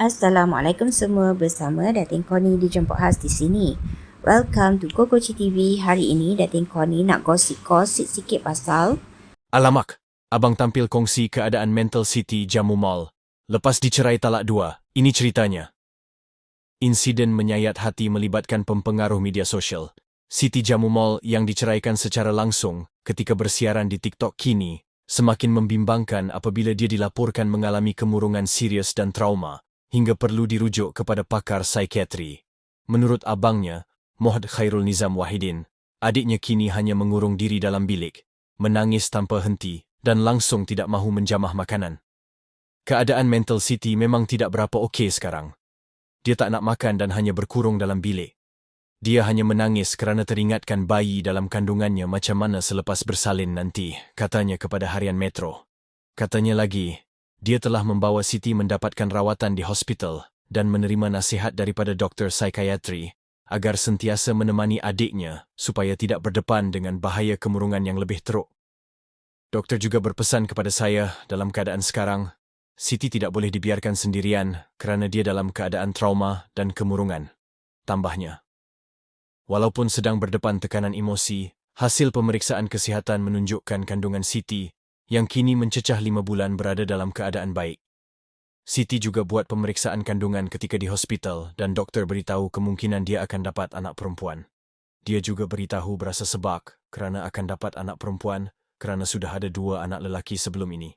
Assalamualaikum semua bersama Datin Connie di Jemput Khas di sini. Welcome to Kokoci TV. Hari ini Datin Connie nak gosip-gosip sikit pasal Alamak, abang tampil kongsi keadaan mental Siti Jamu Mall. Lepas dicerai talak dua, ini ceritanya. Insiden menyayat hati melibatkan pempengaruh media sosial. Siti Jamu Mall yang diceraikan secara langsung ketika bersiaran di TikTok kini semakin membimbangkan apabila dia dilaporkan mengalami kemurungan serius dan trauma hingga perlu dirujuk kepada pakar psikiatri. Menurut abangnya, Mohd Khairul Nizam Wahidin, adiknya kini hanya mengurung diri dalam bilik, menangis tanpa henti dan langsung tidak mahu menjamah makanan. Keadaan mental Siti memang tidak berapa okey sekarang. Dia tak nak makan dan hanya berkurung dalam bilik. Dia hanya menangis kerana teringatkan bayi dalam kandungannya macam mana selepas bersalin nanti, katanya kepada harian Metro. Katanya lagi, dia telah membawa Siti mendapatkan rawatan di hospital dan menerima nasihat daripada doktor psikiatri agar sentiasa menemani adiknya supaya tidak berdepan dengan bahaya kemurungan yang lebih teruk. Doktor juga berpesan kepada saya dalam keadaan sekarang, Siti tidak boleh dibiarkan sendirian kerana dia dalam keadaan trauma dan kemurungan. Tambahnya, walaupun sedang berdepan tekanan emosi, hasil pemeriksaan kesihatan menunjukkan kandungan Siti yang kini mencecah lima bulan berada dalam keadaan baik. Siti juga buat pemeriksaan kandungan ketika di hospital dan doktor beritahu kemungkinan dia akan dapat anak perempuan. Dia juga beritahu berasa sebak kerana akan dapat anak perempuan kerana sudah ada dua anak lelaki sebelum ini.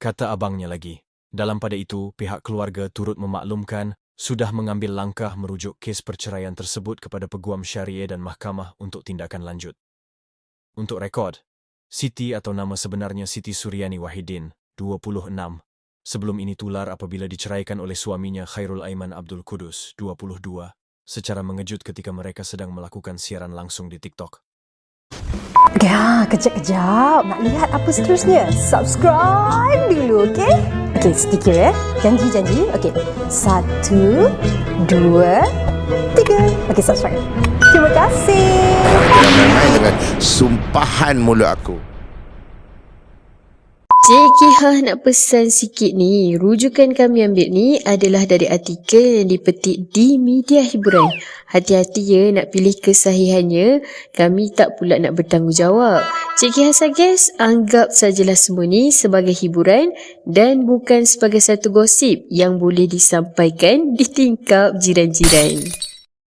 Kata abangnya lagi, dalam pada itu pihak keluarga turut memaklumkan sudah mengambil langkah merujuk kes perceraian tersebut kepada Peguam Syariah dan Mahkamah untuk tindakan lanjut. Untuk rekod, Siti atau nama sebenarnya Siti Suryani Wahidin, 26, sebelum ini tular apabila diceraikan oleh suaminya Khairul Aiman Abdul Kudus, 22, secara mengejut ketika mereka sedang melakukan siaran langsung di TikTok. Ya, kejap-kejap. Nak lihat apa seterusnya? Subscribe dulu, okey? Okey, sedikit ya. Janji-janji. Okey. Satu, dua, tiga. Okey, subscribe. Terima kasih. Sumpahan mulut aku. Cik Kihah nak pesan sikit ni. Rujukan kami ambil ni adalah dari artikel yang dipetik di media hiburan. Hati-hati ya nak pilih kesahihannya. Kami tak pula nak bertanggungjawab. Cik Kihah suggest anggap sajalah semua ni sebagai hiburan dan bukan sebagai satu gosip yang boleh disampaikan di tingkap jiran-jiran.